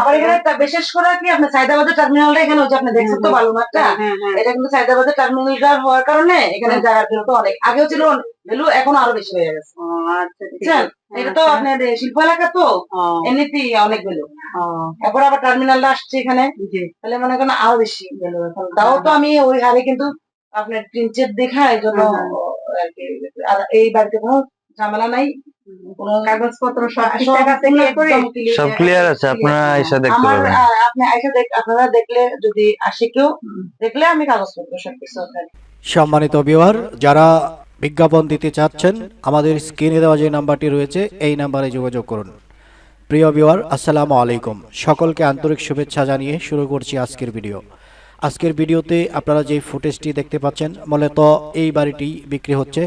আবার এখানে বিশেষ করে কি আপনার সাইদাবাদের টার্মিনালটা এখানে হচ্ছে আপনি দেখছেন তো বালুমাঠটা হ্যাঁ, হ্যাঁ। এটা কিন্তু সাইদাবাদের টার্মিনালটা হওয়ার কারণে এখানে জায়গার ভ্যালু তো অনেক আগেও ছিল ভ্যালু এখন আরও বেশি হয়ে গেছে। আচ্ছা। এটা তো আপনার শিল্প এলাকা তো এমনিতেই অনেক ভ্যালু। ও, এরপর আবার টার্মিনালটা আসছে এখানে। তাহলে মনে করেন আরও বেশি ভ্যালু এখন। তাও তো আমি ওই হারে কিন্তু আপনার টিনচের দেখা এই জন্য হ্যাঁ, আর এই বাড়িতে কোনো ঝামেলা নাই। কাগজপত্র সব সব ঠিকঠাক আছে কোনো clear করে? একদম clear। সব ক্লিয়ার আছে আপনারা এসে দেখতে পাবেন। আপনি আইসা দেখ আপনারা দেখলে যদি আসে কেউ দেখলে আমি কাগজপত্র সব কিছু সম্মানিত যারা বিজ্ঞাপন দিতে চাচ্ছেন আমাদের স্ক্রিনে দেওয়া যে নাম্বারটি রয়েছে এই নাম্বারে যোগাযোগ করুন। প্রিয় বিওয়ার আসসালামু আলাইকুম। সকলকে আন্তরিক শুভেচ্ছা জানিয়ে শুরু করছি আজকের ভিডিও আজকের ভিডিওতে আপনারা যে ফুটেজটি দেখতে পাচ্ছেন মূলত এই বাড়িটি বিক্রি হচ্ছে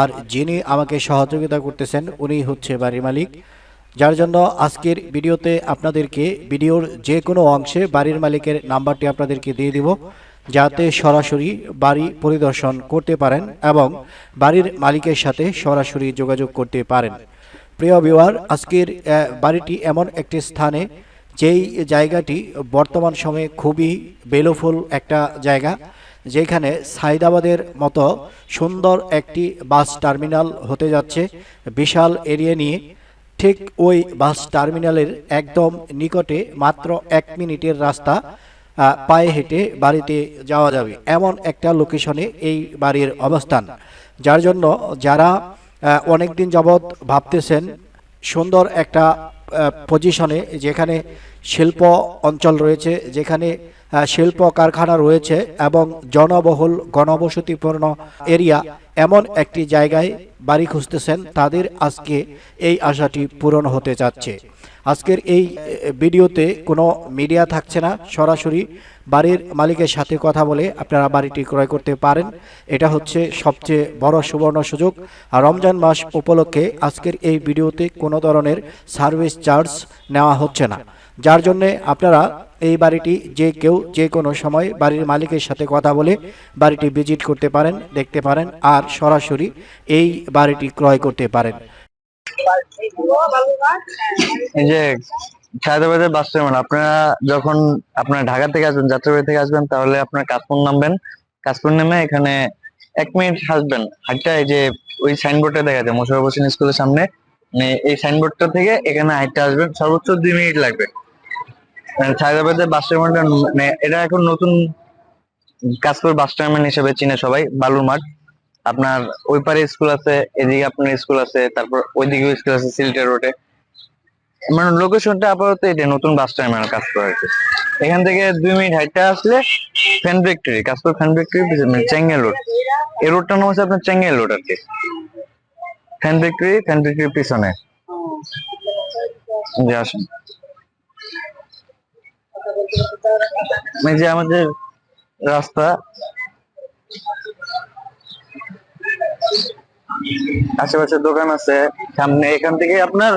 আর যিনি আমাকে সহযোগিতা করতেছেন, উনি হচ্ছে বাড়ির মালিক। যার জন্য আজকের ভিডিওতে আপনাদেরকে ভিডিওর যে কোনো অংশে বাড়ির মালিকের নাম্বারটি আপনাদেরকে দিয়ে দিব, যাতে সরাসরি বাড়ি পরিদর্শন করতে পারেন এবং বাড়ির মালিকের সাথে সরাসরি যোগাযোগ করতে পারেন। প্রিয় বিওয়ার আজকের বাড়িটি এমন একটি স্থানে, যেই জায়গাটি বর্তমান সময়ে খুবই বেলোফুল একটা জায়গা। যেখানে সাইদাবাদের মতো সুন্দর একটি বাস টার্মিনাল হতে যাচ্ছে, বিশাল এরিয়া নিয়ে। ঠিক ওই বাস টার্মিনালের একদম নিকটে মাত্র এক মিনিটের রাস্তা পায়ে হেঁটে বাড়িতে যাওয়া যাবে। এমন একটা লোকেশনে এই বাড়ির অবস্থান। যার জন্য যারা অনেক দিন যাবৎ ভাবতেছেন, সুন্দর একটা পজিশনে যেখানে শিল্প অঞ্চল রয়েছে, যেখানে শিল্প কারখানা রয়েছে এবং জনবহুল গণবসতিপূর্ণ এরিয়া এমন একটি জায়গায় বাড়ি খুঁজতেছেন। তাদের আজকে এই আশাটি পূরণ হতে যাচ্ছে। আজকের এই ভিডিওতে কোনো মিডিয়া থাকছে না। সরাসরি বাড়ির মালিকের সাথে কথা বলে আপনারা বাড়িটি ক্রয় করতে পারেন। এটা হচ্ছে সবচেয়ে বড় সুবর্ণ সুযোগ। আর রমজান মাস উপলক্ষে আজকের এই ভিডিওতে কোনো ধরনের সার্ভিস চার্জ নেওয়া হচ্ছে না। যার জন্যে আপনারা এই বাড়িটি যে কেউ যে কোনো সময় বাড়ির মালিকের সাথে কথা বলে বাড়িটি ভিজিট করতে পারেন, দেখতে পারেন আর সরাসরি এই বাড়িটি ক্রয় করতে পারেন। এই যে সায়দাবাদের বাস টার্মিনাল, আপনারা যখন আপনারা ঢাকা থেকে আসবেন, যাত্রাবাড়ি থেকে আসবেন, তাহলে আপনার কাশপুর নামবেন। কাশপুর নেমে এখানে এক মিনিট হাসবেন হাইটটা এই যে ওই সাইনবোর্ডটা দেখা যায়, মোশারফ হোসেন স্কুলের সামনে। মানে এই সাইনবোর্ডটা থেকে এখানে হাইটটা আসবেন। সর্বোচ্চ দুই মিনিট লাগবে। সায়দাবাদের বাস টার্মিনালটা মানে এটা এখন নতুন কাশপুর বাস টার্মিনাল হিসেবে চিনে সবাই, বালুর মাঠ। আপনার ওই পারে স্কুল আছে, এদিকে আপনার স্কুল আছে, তারপর ওইদিকে স্কুল আছে, সিলেটের রোডে মানে লোকেশনটা আপাতত এটা নতুন বাস টার্মিনাল কাজ করে আর কি। এখান থেকে দুই মিনিট হাইটটা আসলে fan factory Kajpur fan factory মানে চেঙ্গেল রোড এই রোডটার নাম হচ্ছে আপনার চেঙ্গেল রোড আর কি। ফ্যান ফ্যাক্টরি ফ্যান ফ্যাক্টরির পিছনে। জি, আসুন। এই যে আমাদের রাস্তা। আশেপাশে দোকান আছে। সামনে এখান থেকে আপনার,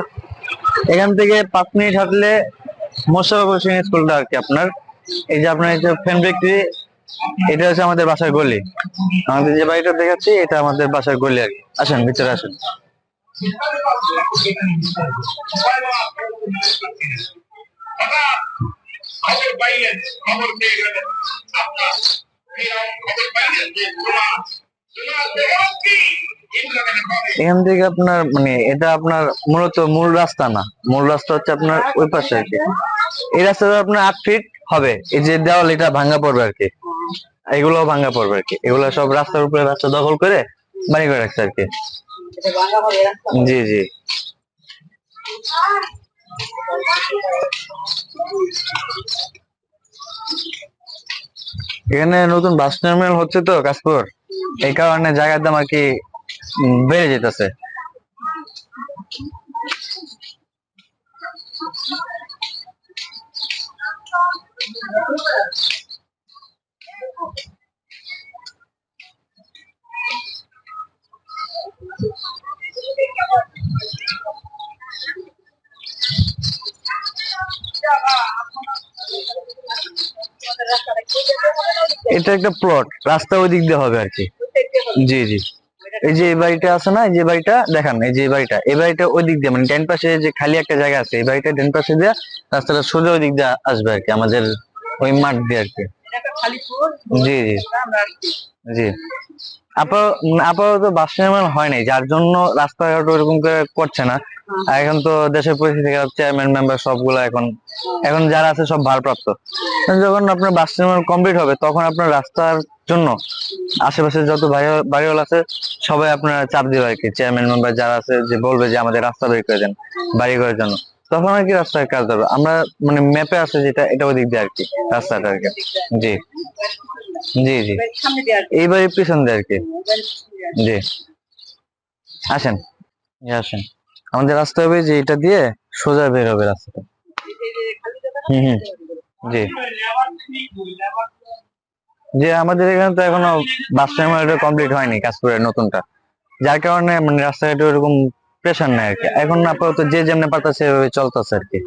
এখান থেকে পাঁচ মিনিট হাঁটলে মোশারফ হোসেন স্কুলটা আর কি আপনার। এই যে আপনার যে ফ্যান ফ্যাক্টরি এটা হচ্ছে আমাদের বাসার গলি। আমাদের যে বাড়িটা দেখাচ্ছি, এটা আমাদের বাসার গলি আর কি। আসেন, ভিতরে আসেন। খবর পাইলেন খবর পেয়ে গেলেন। আপনার খবর পাইলেন যে তোমার তোমার বেগম কি? ইন্দ্রকে খবর এখান থেকে আপনার মানে এটা আপনার মূলত মূল রাস্তা না। মূল রাস্তা হচ্ছে আপনার ওই পাশে আর কি। এই রাস্তাটা আপনার আট ফিট হবে। এই যে দেওয়াল এটা ভাঙ্গা পড়বে আর কি। এগুলো ভাঙ্গা পড়বে আর কি। এগুলো সব রাস্তার উপরে রাস্তা দখল করে বাড়ি করে রাখছে আর কি। জি জি। এখানে নতুন বাস টার্মিনাল হচ্ছে তো কাশপুর। এই কারণে জায়গার দাম আর কি বেড়ে যেতেছে। এটা একটা প্লট রাস্তা ওই দিক দিয়ে হবে আর কি। জি জি। এই যে এই বাড়িটা আছে না এই যে বাড়িটা দেখান এই যে এই বাড়িটা এই বাড়িটা ওই দিক দিয়ে মানে ডেন পাশে যে খালি একটা জায়গা আছে এই বাড়িটা ডেন পাশে দিয়ে রাস্তাটা সোজা ওই দিক দিয়ে আসবে আর কি আমাদের ওই মাঠ দিয়ে আর কি। জি জি। জি। আপাতত বাস টার্মিনাল হয় নাই যার জন্য রাস্তাঘাট ওরকম করে করছে না। আর এখন তো দেশের পরিস্থিতি খারাপ চেয়ারম্যান মেম্বার সবগুলো এখন এখন যারা আছে সব ভারপ্রাপ্ত। যখন আপনার বাস টার্মিনাল কমপ্লিট হবে তখন আপনার রাস্তার জন্য আশেপাশে যত বাড়ি- বাড়িওয়ালা আছে সবাই আপনার চাপ দিবে আর কি। চেয়ারম্যান মেম্বার যারা আছে যে বলবে যে আমাদের রাস্তা বের করে দেন বাড়ি করার জন্য। তখন আর কি রাস্তায় কাজ হবে। আমরা মানে ম্যাপে আছে যেটা এটা দিক দিয়ে আর কি রাস্তাটা আর কি। জি। জি জি। এই বাড়ির পিছন দিয়ে আর কি। জি। আসেন। আসেন। আমাদের রাস্তা হবে যে এটা দিয়ে সোজা বের হবে রাস্তাটা। হুম হুম। জি। যে আমাদের এখানে তো এখনও বাস টার্মিনালটা কমপ্লিট হয়নি কাজপুরের নতুনটা। যার কারণে মানে রাস্তাঘাটে ওরকম প্রেশার নেই আর কি। এখন আপাতত যে যেমনি পারতেছে সেভাবে চলতেছে আর কি।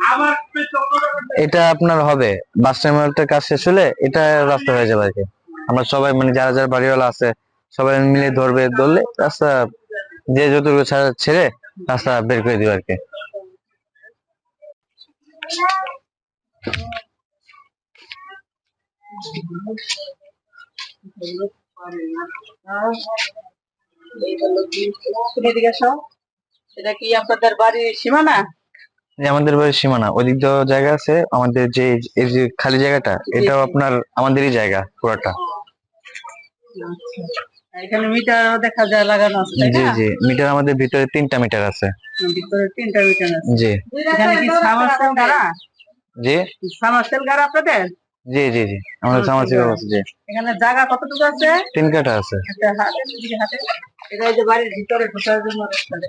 এটা আপনার হবে। বাস টার্মিনালটার কাজ শেষ হলে এটা রাস্তা হয়ে যাবে আর কি। আমরা সবাই মানে যারা যারা বাড়িওয়ালা আছে সবাই মিলে ধরবে ধরলে রাস্তা যে যতটুকু ছাড়া- ছেড়ে রাস্তা বের করে দিবে আর কি এদিকে এটা কি আপনাদের বাড়ির সীমানা? আমাদের বাড়ির সীমানা। ওদিক জায়গা আছে আমাদের যে এই যে খালি জায়গাটা এটাও আপনার আমাদেরই জায়গা পুরোটা। এখানে মিটার দেখা যায় লাগানো আছে জি জি। মিটার আমাদের ভিতরে তিনটা মিটার আছে। ভিতরে তিনটা মিটার আছে। জি। এখানে কি সামারসেল গাড়া? জি। সামারসেল গাড়া আপনাদের? জি জি জি। আমাদের সামাজিক আছে জি। এখানে জায়গা কতটুকু আছে? তিন কাঠা আছে। একটা হাতে দুদিকে হাতে এটা যে বাড়ির ভিতরে ঢোকার জন্য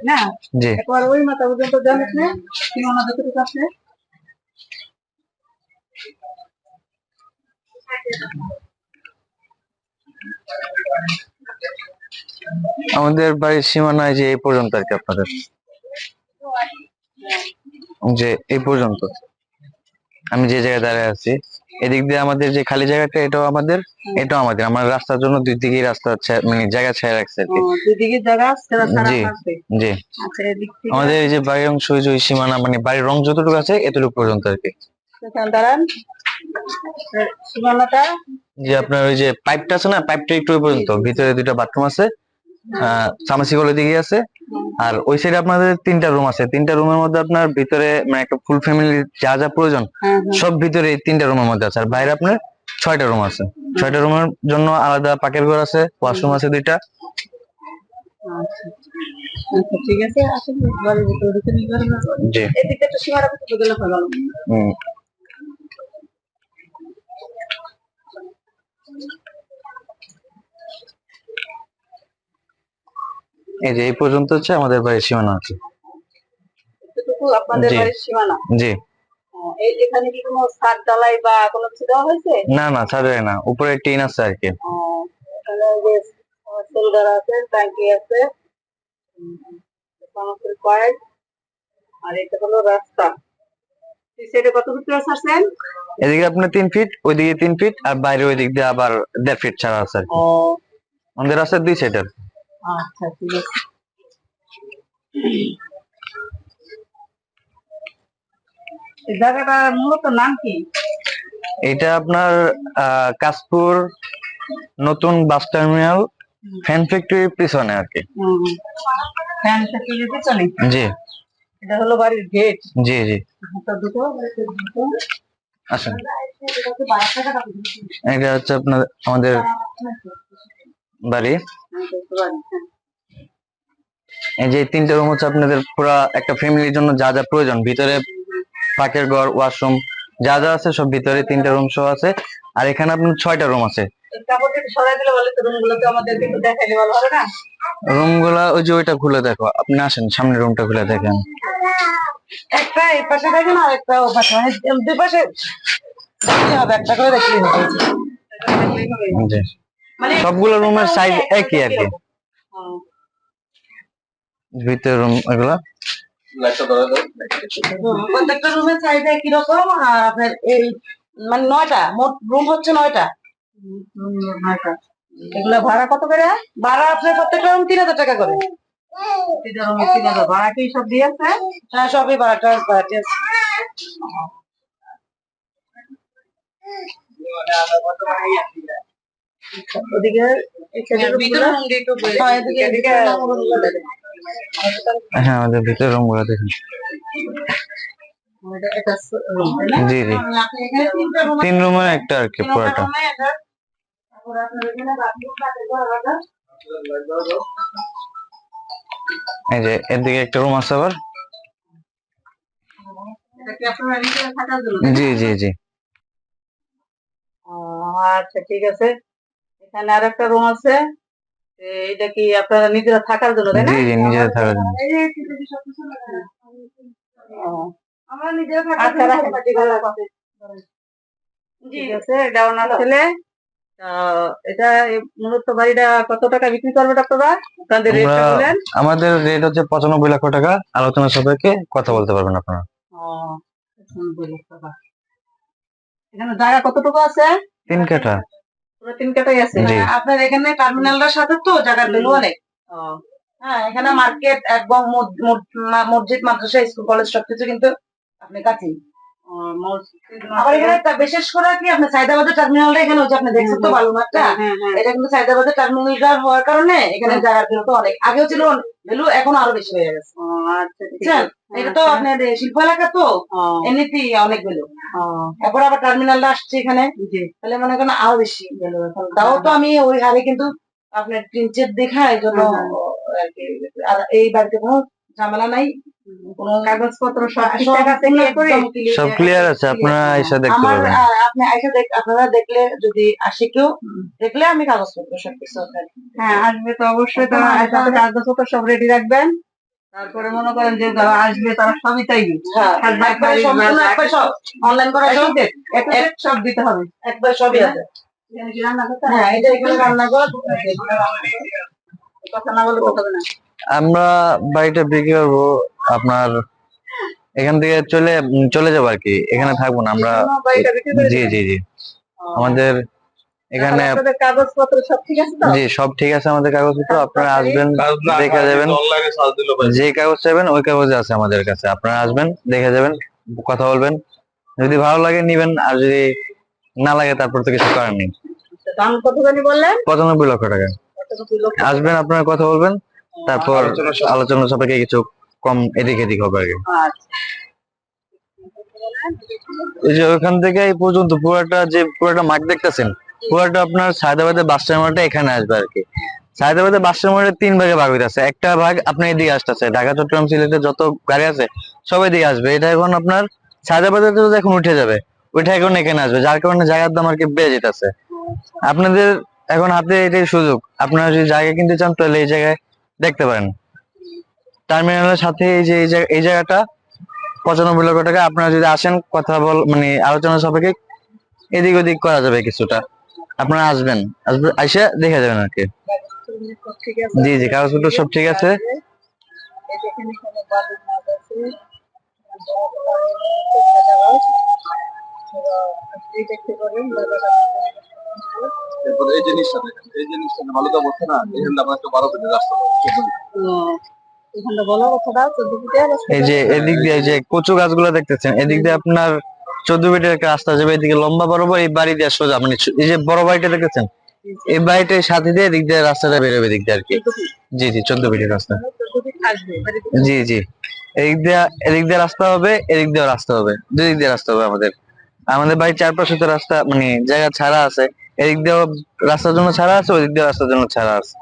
না? জি। একবার ওই মাথা পর্যন্ত জানিস না? সীমানা যতটুকু আছে? আমাদের বাড়ির সীমানায় যে এই পর্যন্ত আর কি আপনাদের। যে এই পর্যন্ত। আমি যে জায়গায় দাঁড়িয়ে আছি এদিক দিয়ে আমাদের যে খালি জায়গাটা এটাও আমাদের এটাও আমাদের। আমার রাস্তার জন্য দুই দিকেই রাস্তা মানে জায়গা ছেড়ে রাখছে আর কি। জি। জি। আচ্ছা আমাদের এই যে বাড়ির অংশ ওই যে সীমানা মানে বাড়ির রং যতটুকু আছে এতটুকু পর্যন্ত আর কি। এখানে দাঁড়ান। সীমানাটা যে আপনার ওই যে পাইপটা আছে না পাইপটা একটু পর্যন্ত ভিতরে দুইটা বাথরুম আছে। সামাসিকলের দিকে আছে। আর ওই সাইডে আপনাদের তিনটা রুম আছে। তিনটা রুমের মধ্যে আপনার ভিতরে মানে একটা ফুল ফ্যামিলি যা যা প্রয়োজন হ্যাঁ হ্যাঁ। সব ভিতরে এই তিনটা রুমের মধ্যে আছে। আর বাইরে আপনার ছয়টা রুম আছে। ছয়টা রুমের জন্য আলাদা পাকের ঘর আছে ওয়াশরুম আছে দুইটা। আচ্ছা ঠিক আছে। ভিতরে ঢুকে যাবেন জি। এদিকে একটু সীমানা করতে গেলে ভালো। এই যে এই পর্যন্ত হচ্ছে আমাদের বাড়ির সীমানা আছে আপনাদের বাড়ির সীমানা? জি। এই এখানে কি কোনো ছাদ ঢালাই বা কোনো কিছু দেওয়া হয়েছে? না না ছাড়বে না। উপরে টিন আছে আর কি। আছে ট্যাঙ্কি আর এটা হলো রাস্তা। এদিকে আপনার তিন ফিট ওইদিকে তিন ফিট আর বাইরে ওই দিক দিয়ে আবার দেড় ফিট ছাড়া আছে আর কি। আমাদের আছে দুই সাইডের আচ্ছা ঠিক আছে। এই জায়গাটা মূলত নাম কি? এটা আপনার কাশপুর নতুন বাস টার্মিনাল ফ্যান ফ্যাক্টরির পিছনে আর কি। ফ্যান ফ্যাক্টরি পিছনে? জি। এটা হলো বাড়ির গেট? জি জি। দুটো আসেন। এটা হচ্ছে আপনার আমাদের বাড়ি? এই যে তিনটা রুম হচ্ছে আপনাদের পুরো একটা ফ্যামিলির জন্য যা যা প্রয়োজন। ভিতরে পাকের ঘর ওয়াশরুম যা যা আছে সব ভিতরে তিনটা রুম সহ আছে। আর এখানে আপনার ছয়টা রুম আছে। রুমগুলা ওই যে ওইটা খুলে দেখো। আপনি আসেন সামনে রুমটা খুলে দেখেন। একটা এই পাশে দেখেন আর একটা ও পাশে। দুই পাশে একটা করে দেখলেই হবে। জি। সবগুলো রুমের সাইজ একই আর কি। ভিতরে রুম এগুলা? প্রত্যেকটা রুমের সাইজ একই রকম আর আপনার এই মানে নয়টা মোট রুম হচ্ছে নয়টা। নয়টা এগুলো ভাড়া কত করে? ভাড়া আপনার প্রত্যেকটা রুম তিন হাজার টাকা করে। তিন হাজার। ভাড়া কি সব দিয়েছে হ্যাঁ সবই ভাড়া ট্রান্স ভাড়া ঠিক আছে। ওদিকে হ্যাঁ, এদিকে এদিকে হ্যাঁ আমাদের ভিতরে রুমগুলো দেখুন? জি জি। তিন রুমের একটা আর কি পুরোটা। এই যে এদিকে একটা রুম আছে আবার? জি জি জি। আচ্ছা ঠিক আছে। এখানে আর একটা রুম আছে এটা কি আপনারা নিজেরা থাকার জন্য তাই না? জি নিজেদের থাকার জন্য। আচ্ছা, আছে। এটা ওনার ছেলে। তা, এটা মূলত বাড়িটা কত টাকা বিক্রি করবেন আপনারা আপনাদের রেটটা বলেন। আমাদের রেট হচ্ছে পঁচানব্বই লক্ষ টাকা। আলোচনা সাপেক্ষে কথা বলতে পারবেন আপনারা। লাখ। এখানে জায়গা কতটুকু আছে? তিন কাঠা। পুরো তিন কাটাই আছে আপনার এখানে টার্মিনালটার সাথে তো অনেক। হ্যাঁ এখানে মার্কেট এবং মসজিদ মাদ্রাসা স্কুল কলেজ সবকিছু কিন্তু আপনি কাছেই। আবার এখানে একটা বিশেষ করে কি আপনি সাইদাবাদের টার্মিনালটা এখানে ওই আপনি দেখছেন তো বালু মাঠটা? এটা কিন্তু সাইদাবাদের টার্মিনালটা হওয়ার কারণে এখানে জায়গার ভ্যালু তো অনেক আগেও ছিল ভ্যালু এখন আরও বেশি হয়ে গেছে। বুঝছেন? এটা তো আপনার শিল্প এলাকা তো এমনিতেই অনেক ভ্যালু। এরপর আবার টার্মিনালটা আসছে এখানে। তাহলে মনে করেন আরও বেশি ভ্যালু তাও তো আমি ওই হারে কিন্তু আপনার প্রিন্টেড দেখা এই জন্য আর কি, এই বাড়িতে কোনো ঝামেলা নাই। কাগজপত্র সব ঠিকঠাক আছে সব ক্লিয়ার আছে আপনারা এসে দেখতে আমার আপনি আইসা দেখ আপনারা দেখলে যদি আসে কেউ দেখলে আমি কাগজপত্র সব কিছু হ্যাঁ আসবে তো অবশ্যই তো সাথে কাগজপত্র সব রেডি রাখবেন। তারপরে মনে করেন যে যারা আসবে তারা সবই চাইবে একবারে সব অনলাইন করা সব সব দিতে হবে। একবার সবই আছে? হ্যাঁ এটা এখানে রান্নাঘর এখানে রান্নাঘর। কথা না বলে কথা না। আমরা বাড়িটা বিক্রি করব। আপনার এখান থেকে চলে চলে যাব আর কি এখানে থাকব না আমরা বিক্রি করে জি জি জি। আমাদের এখানে কাগজপত্র সব ঠিক আছে জি সব ঠিক আছে আমাদের কাগজপত্র। আপনারা আসবেন দেখে যাবেন। যে কাগজ চাইবেন ওই কাগজে আছে আমাদের কাছে। আপনারা আসবেন দেখে যাবেন কথা বলবেন। যদি ভালো লাগে নিবেন। আর যদি না লাগে তারপর তো কিছু করার নেই। দাম কত জানি বললেন? পঁচানব্বই লক্ষ টাকা। আসবেন আপনারা কথা বলবেন। তারপর আলোচনা সাপেক্ষে কিছু কম এদিক এদিক হবে কি আচ্ছা। এই যে ওখান থেকে এই পর্যন্ত পুরোটা যে পুরোটা মাঠ দেখতেছেন পুরোটা আপনার সায়দাবাদের বাস টার্মিনালটা এখানে আসবে আর কি। সায়দাবাদের বাস টার্মিনালের তিন ভাগে ভাগ হইতেছে একটা ভাগ আপনার এদিকে আসতেছে ঢাকা চট্টগ্রাম সিলেটে যত গাড়ি আছে সব এদিকে আসবে। এটা এখন আপনার সায়দাবাদের তো এখন উঠে যাবে। ওইটা এখন এখানে আসবে যার কারণে জায়গার দাম আর কি বেড়ে যেতেছে। আপনাদের এখন হাতে এটাই সুযোগ। আপনারা যদি জায়গা কিনতে চান তাহলে এই জায়গায় দেখতে পারেন। টার্মিনালের সাথে এই যে এই জায়গা- এই জায়গাটা পঁচানব্বই লক্ষ টাকা। আপনারা যদি আসেন কথা বল মানে আলোচনা সাপেক্ষে এদিক ওদিক করা যাবে কিছুটা। আপনারা আসবেন। আসবে আইসা দেখে যাবেন আর কি। জি জি কাগজপত্র সব ঠিক আছে। এই জিনিসটা এই জিনিসটা ভালো তো বলছে না এখানে আমরা একটা বারো রাস্তা এই যে এদিক দিয়ে যে কচু গাছগুলো দেখতেছেন এদিক দিয়ে আপনার চোদ্দ ফিটের একটা রাস্তা যাবে এদিকে লম্বা বরাবর এই বাড়ি দিয়ে সোজা মানে এই যে বড় বাড়িটা দেখতেছেন এই বাড়িটার সাথে দিয়ে এদিক দিয়ে রাস্তাটা বেরোবে এদিক দিয়ে আর কি। জি জি চোদ্দ ফিটের রাস্তা। জি জি। এদিক দিয়ে এদিক দিয়ে রাস্তা হবে এদিক দিয়ে রাস্তা হবে দুই দিক দিয়ে রাস্তা হবে আমাদের। আমাদের বাড়ির চারপাশে তো রাস্তা মানে জায়গা ছাড়া আছে এদিক দিয়েও রাস্তার জন্য ছাড়া আছে ওই দিক দিয়ে রাস্তার জন্য ছাড়া আছে।